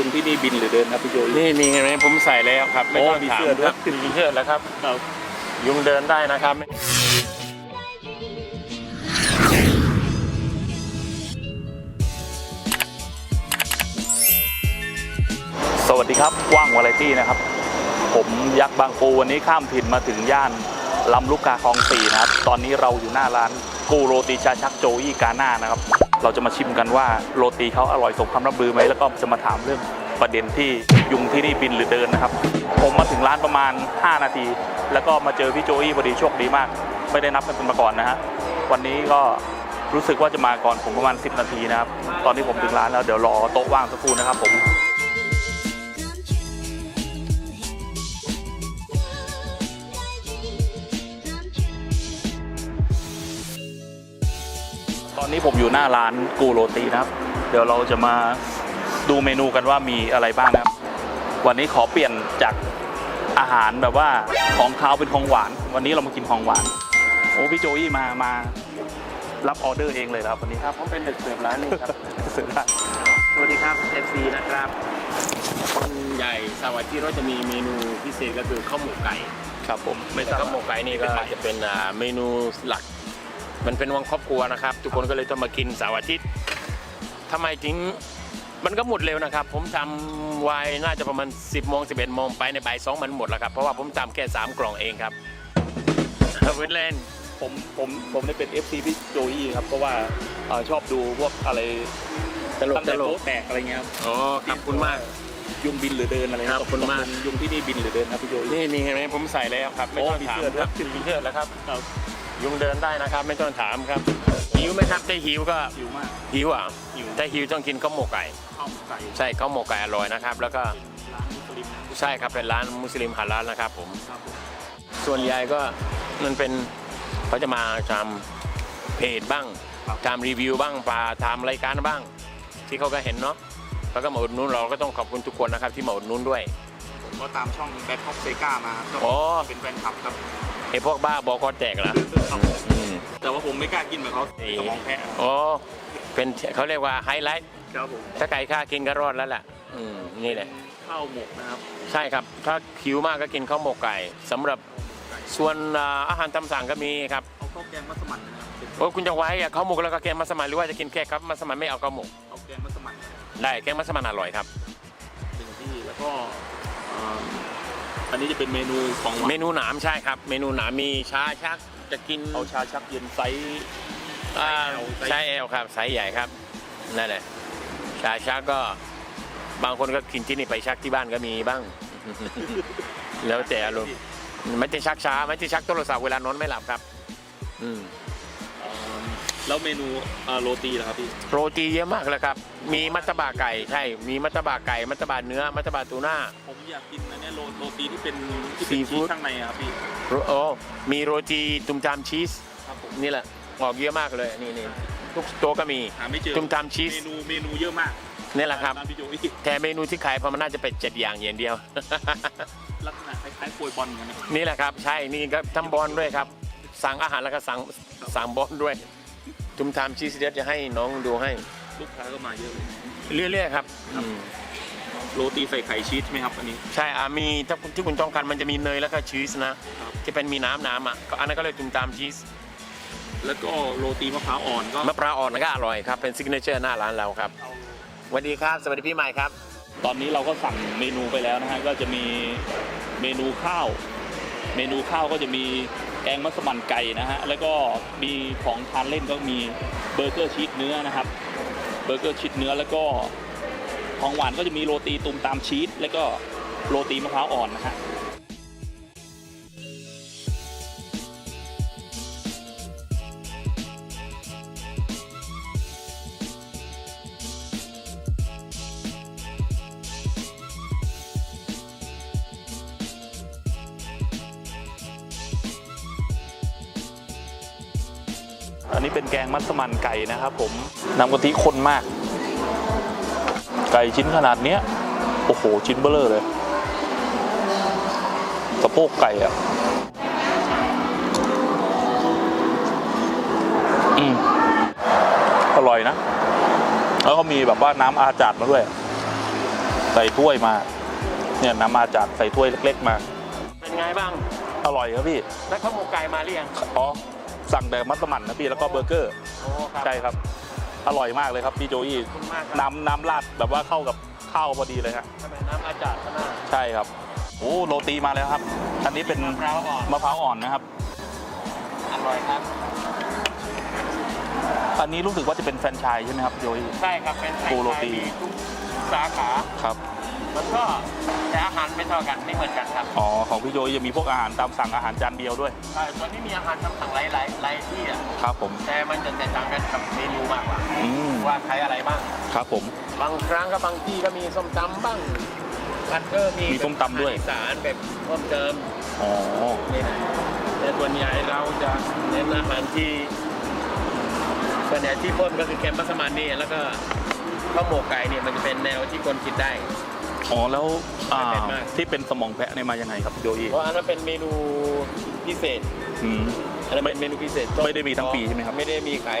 ยุงที่นี่บินหรือเดินครับพี่โจนี่นี่เห็นไหมผมใส่แล้วครับ ไม่ต้องโอ้มีถามเสื้อด้วยครับมีเสื้อแล้วครับครับ ยุงเดินได้นะครับสวัสดีครับว่างวาไรตี้นะครับ ผมยักษ์บางปูวันนี้ข้ามถิ่นมาถึงย่านลำลูกกาคลองสี่นะครับ ตอนนี้เราอยู่หน้าร้านกูโรตีชาชักโจอี้กาน่านะครับ เราจะมาชิมกันว่าโรตีเขาอร่อยสมคำรับลือไหมแล้วก็จะมาถามเรื่องประเด็นที่ยุงที่นี่บินหรือเดินนะครับ ผมมาถึงร้านประมาณ 5 นาที แล้วก็มาเจอพี่โจอี้พอดีโชคดีมาก ไม่ได้นับกันมาก่อนนะฮะวันนี้ก็รู้สึกว่าจะมาก่อนผมประมาณ 10 นาทีนะครับ ตอนนี้ผมถึงร้านแล้วเดี๋ยวรอโต๊ะว่างสักครู่นะครับผม อนนี้ผมอยู่หน้าร้านกูโรตีนะครับ เดี๋ยวเราจะมาดูเมนูกันว่ามีอะไรบ้างนะครับ วันนี้ขอเปลี่ยนจากอาหารแบบว่าของคาวเป็นของหวาน วันนี้เรามากินของหวาน โอ้พี่โจอี้มามารับออเดอร์เองเลยเหรอครับวันนี้ครับผมเป็นเด็กเสิร์ฟร้านนี้ครับสุดยอดสวัสดีครับ FC นะครับคนใหญ่เสาร์อาทิตย์เราจะมีเมนูพิเศษก็คือข้าวหมกไก่ครับผมไม่ทแต่ราบข้าวหมกไก่นี่ก็จะเป็นอ่าเมนูหลัก มันเป็นวันครอบครัวนะครับ ทุกคนก็เลยต้องมากินเสาร์อาทิตย์ทำไมถึงมันก็หมดเร็วนะครับ ผมทำไว้น่าจะประมาณ 10โมง11โมงไปในบ่ายสองมันหมดแล้วครับ เพราะว่าผมทำแค่3กล่องเองครับเวทเล่น ผมผมผมได้เป็น FC พี่โจอี้ครับเพราะว่าเอ่อชอบดูพวกอะไรตลกตั้งตแต่ลกโป๊ะแตกอะไรเงี้ยครับอ๋อขอบคุณมาก ยุงบินหรือเดินอะไรครับขอบคุณมากตลงยุงที่นี่บินหรือเดินครับพี่โจอี้นี่นี่เห็นไหมผมใส่แล้วครับ ไม่ต้องโอ้มีถามเสื้อด้วย ครับมีเสื้อแล้วครับ ครับ ยุงเดินได้นะครับ ไม่ต้องถามครับ หิวไหมครับถ้าหิวก็หิวมากหิวอะหิวถ้าหิวต้องกินข้าวหมกไก่ข้าวหมกไก่ใช่ข้าวหมกไก่อร่อยนะครับ แล้วก็เป็นร้านมุสลิมนะใช่ครับเป็นร้านมุสลิมฮาลาลนะครับผมครับผมส่วนใหญ่ก็มันเป็นเขาจะมาทำเพจบ้างทำรีวิวบ้างปาทำรายการบ้าง ที่เขาก็เห็นเนาะแล้วก็มาอุดหนุนเราก็ต้องขอบคุณทุกคนนะครับที่มาอุดหนุนด้วยผมก็ตามช่องแบ็คฮอกเซกามาก็อ๋อเป็นแฟนคลับครับ ไอพวกบ้าบอกอแตกเหรอครับอืมแต่ว่าผมไม่กล้ากินแบบเขานี่สมองแพ้อ๋อเป็นเขาเรียกว่าไฮไลท์ครับผมถ้าไก่ค่ากินก็รอดแล้วแหละอืมนี่แหละข้าวหมกนะครับ ใช่ครับ ถ้าหิวมากก็กินข้าวหมกไก่สำหรับส่วนอ่าอาหารตามสั่งก็มีครับเอาข้าวแกงมัสมั่นนะครับเป็นโอ้ยคุณจะไว้อะข้าวหมกแล้วก็แกงมัสมั่นหรือว่าจะกินแค่ครับมัสมั่นไม่เอาข้าวหมกข้าวแกงมัสมั่นได้แกงมัสมั่นอร่อยครับหนึ่งที่แล้วก็เอ่ออันนี้จะเป็นเมนูของหวานเมนูหนามใช่ครับ เมนูหนามมีชาชักจะกินเอาชาชักเย็นไซส์อ่าไซส์ใช่เอลครับไซส์ใหญ่ครับนั่นแหละชาชักก็บางคนก็กินที่นี่ไปชักที่บ้านก็มีบ้าง แล้วแต่อารมณ์ไม่ได้ชักช้าไม่ได้ชักโทรศัพท์เวลานอนไม่หลับครับ อืมเอ่อ แล้วเมนูเอ่อโรตีเหรอครับพี่ โรตีเยอะมากเลยครับ มีมัตตบะไก่ใช่ มีมัตตบะไก่ มัตตบะเนื้อ มัตตบะตูน่า ผมอยากกินอันเนี้ยโรโรตีที่เป็นที่ซีเป็นฟู้ชีดสข้างในอะครับพี่โรโอ้มีโรตีตุมตามชีส ครับผมนี่แหละออกเยอะมากเลย นี่นี่ทุกโต๊ะก็มี หาไม่เจอตุมตามชีส เมนูเมนูเยอะมากนี่แหละครับร้านพี่โจอี้แต่เมนูที่ขายพอมันน่าจะเป็นเจ็ดอย่างอย่างเดียว ลักษณะคล้ายๆโปรยบอลเหมือนกันนะนี่แหละครับ ใช่ นี่ก็ทำบอลด้วยครับ สั่งอาหารแล้วก็สั่งสั่งบอลด้วย ตุมตามชีสเดี๋ยวจะให้น้องดูให้ ลูกค้าก็มาเยอะเลยเรื่อยๆครับอืมโรตีใส่ไข่ชีสใช่ไหมครับอันนี้ ใช่อะมีถ้าคุณที่คุณต้องการมันจะมีเนยแล้วก็ชีสนะที่เป็นมีน้ำน้ำอะก็อันนั้นก็เลยตุมตามชีสแล้วก็โรตีมะพร้าวอ่อนก็มะพร้าวอ่อนก็อร่อยครับเป็นซิกเนเจอร์หน้าร้านเราครับเอาสวัสดีครับ สวัสดีพี่ใหม่ครับ ตอนนี้เราก็สั่งเมนูไปแล้วนะฮะก็จะมีเมนูข้าว เมนูข้าวก็จะมี แกงมัสมั่นไก่นะฮะ แล้วก็มีของทานเล่นก็มีเบอร์เกอร์ชีสเนื้อนะครับ เบอร์เกอร์ชีสเนื้อแล้วก็ของหวานก็จะมีโรตีตุมตามชีสแล้วก็โรตีมะพร้าวอ่อนนะฮะ นนี้เป็นแกงมัสมั่นไก่นะครับผมน้ำกะทิข้นมาก ไก่ชิ้นขนาดเนี้ยโอ้โห ชิ้นเบลอเลยสะโพกไก่อะอืมอร่อยนะ แล้วก็มีแบบว่าน้ำอาจาดมาด้วย ใส่ถ้วยมา เนี่ยนำมาจากใส่ถ้วยเล็ก ๆ มา เป็นไงบ้าง อร่อยครับพี่ แล้วข้าวหมกไก่มาหรือยัง อ๋อ สั่งแต่มัสมั่นนะพี่แล้วก็เบอร์เกอร์โอ้ครับ ใช่ครับ อร่อยมากเลยครับพี่โจอี้ขอบคุณมากครับ น้ำน้ำราดแบบว่าเข้ากับข้าวพอดีเลยฮะทำไมน้ำอาจารย์ขนาดใช่ครับโอ้โรตีมาแล้วครับ อันนี้เป็นมะพร้าวอ่อนมะพร้าวอ่อนนะครับ อร่อยครับ อันนี้รู้สึกว่าจะเป็นแฟรนไชส์ใช่ไหมครับพี่โจอี้ ใช่ครับเป็นไทยปูโรตี มีทุกสาขา ครับ แล้วก็แต่อาหารไม่เท่ากันไม่เหมือนกันครับอ๋อของพี่โจอี้จะมีพวกอาหารตามสั่งอาหารจานเดียวด้วยใช่ตัวนี้มีอาหารตามสั่งหลายหลายหลายที่อะครับผมแต่มันจะแตกต่างกันกับเมนูมากกว่าอืมว่าใช้อะไรบ้าง ครับผม บางครั้งก็บางที่ก็มีส้มตำบ้างบัตเตอร์มีมีส้มตำด้วยอาหารอีสานแบบเพิ่มเติมอ๋อนี่นะแต่ส่วนใหญ่เราจะเน้นอาหารที่ส่วนใหญ่ที่เพิ่มก็คือแกงมัสมั่นนี่แล้วก็ข้าวหมกไก่เนี่ยมันจะเป็นแนวที่คนกินได้ อ๋อแล้วอ่าไม่เผ็ดมาก ที่เป็นสมองแพะเนี่ยมายังไงครับพี่โจอี้เพราะอันนั้นเป็นเมนูพิเศษ อืม อันนั้นเป็นเมนูพิเศษไม่ได้มีทั้งปีใช่ไหมครับ ไม่ได้มีขาย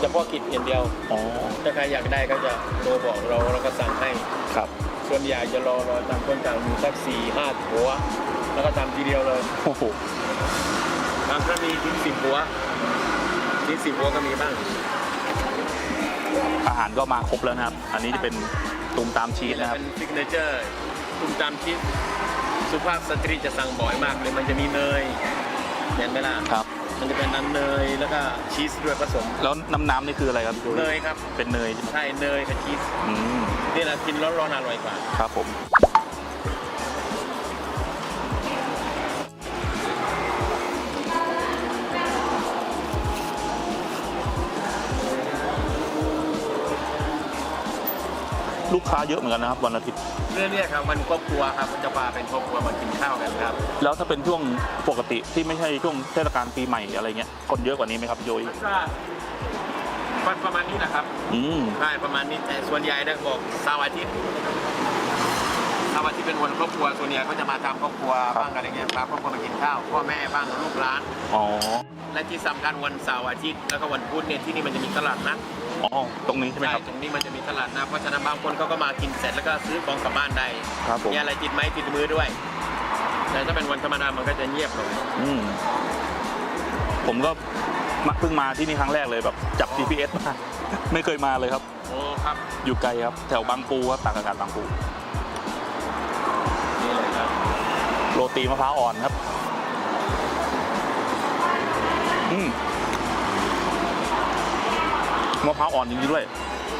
เฉพาะกิจอย่างเดียว อ๋อถ้าใครอยากได้ก็จะโทรบอกเราเราก็สั่งให้ ครับส่วนใหญ่จะรอรอตามคนต่างมีสักสี่ห้าหัว แล้วก็ทำทีเดียวเลยโอ้โหบางครั้งมีถึงสิบหัวถึงสิบหัวก็มีบ้าง อาหารก็มาครบแล้วนะครับ อันนี้จะเป็น ตุมตามชีสนี่แหละนะครับ เป็นซิกเนเจอร์ตุ้มตามชีสสุภาพสตรีจะสั่งบ่อยมากเลยมันจะมีเนยเห็นไหมล่ะครับ มันจะเป็นน้ำเนยแล้วก็ชีสด้วยผสม แล้วน้ำน้ำนี่คืออะไรครับพี่โจเนอี้ยครับ เป็นเนยใช่ไหมใช่เนยกับชีสอืมนี่แหละกินร้อนๆอร่อยกว่า ครับผม ลูกค้าเยอะเหมือนกันนะครับวันอาทิตย์เรื่องเนี้ครับมันครอบครัวครับมันจะพาเป็นครอบครัวมากินข้าวกันครับแล้วถ้าเป็นช่วงปกติที่ไม่ใช่ช่วงเทศกาลปีใหม่อะไรเงี้ยคนเยอะกว่านี้ไหมครับพี่โจอี้มันก็วันประมาณนี้นะครับอืมใช่ประมาณนี้แต่ส่วนใหญ่นะบอกเสาร์อาทิตย์เสาร์อาทิตย์เป็นวันครอบครัวส่วนใหญ่ก็จะมาตามครอบครัวบ้างอะไรเงี้ยพาครอบครัวมากินข้าวพ่อแม่บ้างลูกหลานอ๋อและที่สำคัญวันเสาร์อาทิตย์แล้วก็วันพุธเนี่ยที่นี่มันจะมีตลาดนัด อ๋อตรงนี้ใช่ไหมใช่ครับ ตรงนี้มันจะมีตลาดนัดเพราะฉะนั้นบางคนเขาก็มากินเสร็จแล้วก็ซื้อของกลับบ้านได้ครับผม มีอะไรติดไม้ติดมือด้วย แต่ถ้าเป็นวันธรรมดามันก็จะเงียบหน่อยอืมผมก็มาเพิ่งมาที่นี่ครั้งแรกเลยแบบจับ GPS มา ไม่เคยมาเลยครับ โอ้ครับอยู่ไกลครับ แถวบางปูครับตากอากาศบางปู นี่เลยครับโรตีมะพร้าวอ่อนครับ มะพร้าวอ่อนจริงๆด้วย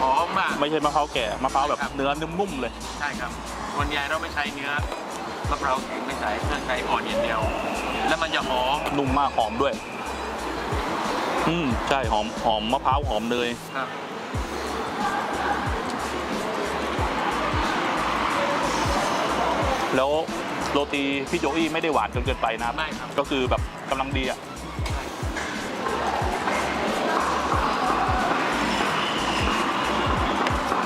หอมมาก ไม่ใช่มะพร้าวแก่มะพร้าวแบบครับ เนื้อนุ่มๆเลย ใช่ครับส่วนใหญ่เราไม่ใช้เนื้อมะพร้าวแข็งไม่ใช้เพื่อใช้อ่อนอย่างเดียว แล้วมันจะหอมนุ่มมากหอมด้วย อืมใช่หอมหอมมะพร้าวหอมเนยครับ แล้วโรตีพี่โจอี้ไม่ได้หวานจนเกินไปนะครับไม่ครับ ก็คือแบบกำลังดีอะ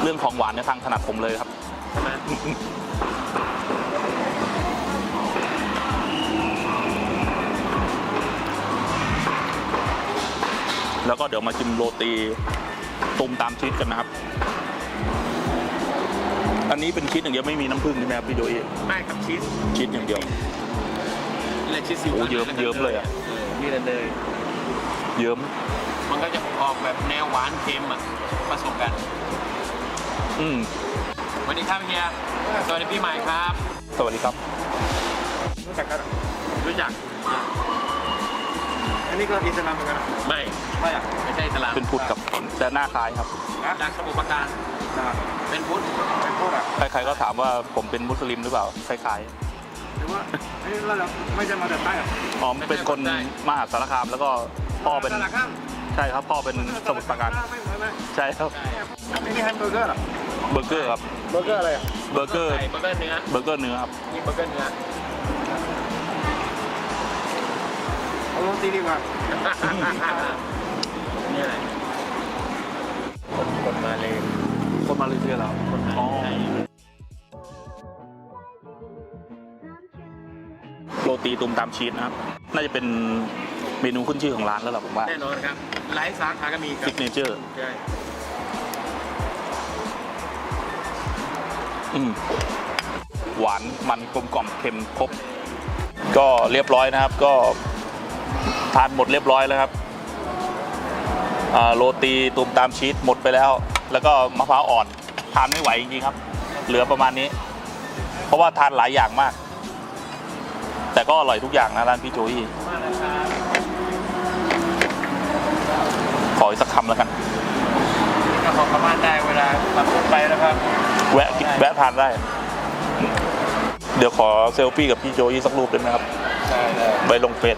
เรื่องของหวานในยทางถนัดผมเลยครับใช่ไหมแล้วก็เดี๋ยวมาชิมโรตีตุมตามชีสกันนะครับ อันนี้เป็นชีสอย่างเดียวไม่มีน้ำผึ้งใช่ไหมครับพี่โจอี้ไม่ครับชีสชีสอย่างเดียวเลยชีสอยู่โอ้เยิ้มข้างในเยิ้มเลยอะเออนี่แหละเนยเยิ้มมันก็จะออกแบบแนวหวานเค็มอะผสมกัน อืมสวัสดีครับเฮีย สวัสดีปีใหม่ครับ สวัสดีครับ รู้จักกันรู้จัก อันนี้ก็อิสลามเหมือนกันนะไม่ ไม่อะไม่ใช่อิสลามเป็นพุทธกับแต่หน้าคล้ายครับจากสมุทรปราการ นะครับเป็นพุทธเป็นโทษอะใครๆก็ถามว่าผมเป็นมุสลิมหรือเปล่า คล้ายหรือว่าเอ้ยแล้วเราไม่จะมาแต่ใต้หรอๆอ๋อเป็นคนมหาสารคามแล้วก็พ่อเป็นตลาดข้ามใช่ครับ พ่อเป็นสมุทรปราการ ไม่เหมือนไหมใช่ครับนี่นี่แฮมเบอร์เกอร์เหรอ เบอร์เกอร์ครับ เบอร์เกอร์อะไรอะเบอร์เกอร์ไก่เบอร์เกอร์เนื้อเบอร์เกอร์เนื้อครับนี่เบอร์เกอร์เนื้อเอาโรตีดีกว่านี่อะไรคนคนมาเลยคนมาเลเซียแล้วคนไทยอ๋อใช่โรตีตุมตามชีสนะครับ น่าจะเป็นเมนูขึ้นชื่อของร้านแล้วล่ะผมว่า แน่นอนครับหลายสาขาก็มีครัซิบกเนเจอร์ ใช่ หวานมันกลมกล่อมเค็มครบ ก็เรียบร้อยนะครับ ก็ทานหมดเรียบร้อยแล้วครับอ่าโรตีตูมตามชีสหมดไปแล้ว แล้วก็มะพร้าวอ่อนทานไม่ไหวจริงๆครับ เหลือประมาณนี้ เพราะว่าทานหลายอย่างมาก แต่ก็อร่อยทุกอย่างนะร้านพี่โจยี่ขออีกสักคำแล้วกันก็ขอกลับบ้านได้เวลาขับรถไปนะครับ แวะกินแวะทานได้ เดี๋ยวขอเซลฟี่กับพี่โจยี่สักรูปได้ไหมครับใช่เลยไปลงเฟซ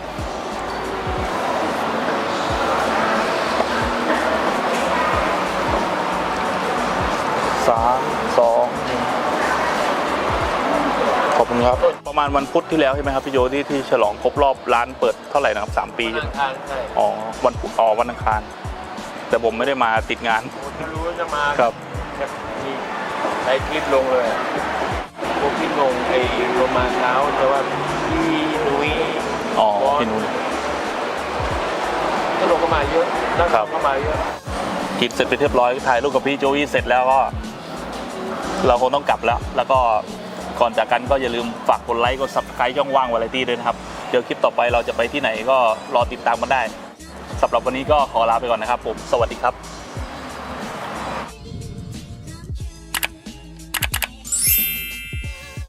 สามสองหนึ่งขอบคุณครับ ประมาณวันพุธที่แล้วใช่ไหมครับพี่โจที่ที่ฉลองครบรอบร้านเปิดเท่าไหร่นะครับสามปีวันอังคารใช่อ๋อวันพุธอ๋อวันอังคาร แต่ผมไม่ได้มาติดงานผมจะรู้ว่าจะมาครับ แบบมีไอคลิปลงเลยอะพวกที่ลงไอ้ลงมาเช้าแต่ว่าพี่นุ้ยอ๋อพี่นุ้ยก็ลงเข้ามาเยอะนักครับเข้ามาเยอะกินเสร็จไปเรียบร้อยถ่ายรูปกับพี่โจวี่เสร็จแล้วก็เราคงต้องกลับแล้ว แล้วก็ก่อนจากกันก็อย่าลืมฝากกดไลค์กด subscribe ช่องว่างวาไรตี้ด้วยนะครับ เดี๋ยวคลิปต่อไปเราจะไปที่ไหนก็รอติดตามกันได้สำหรับวันนี้ก็ขอลาไปก่อนนะครับผม สวัสดีครับ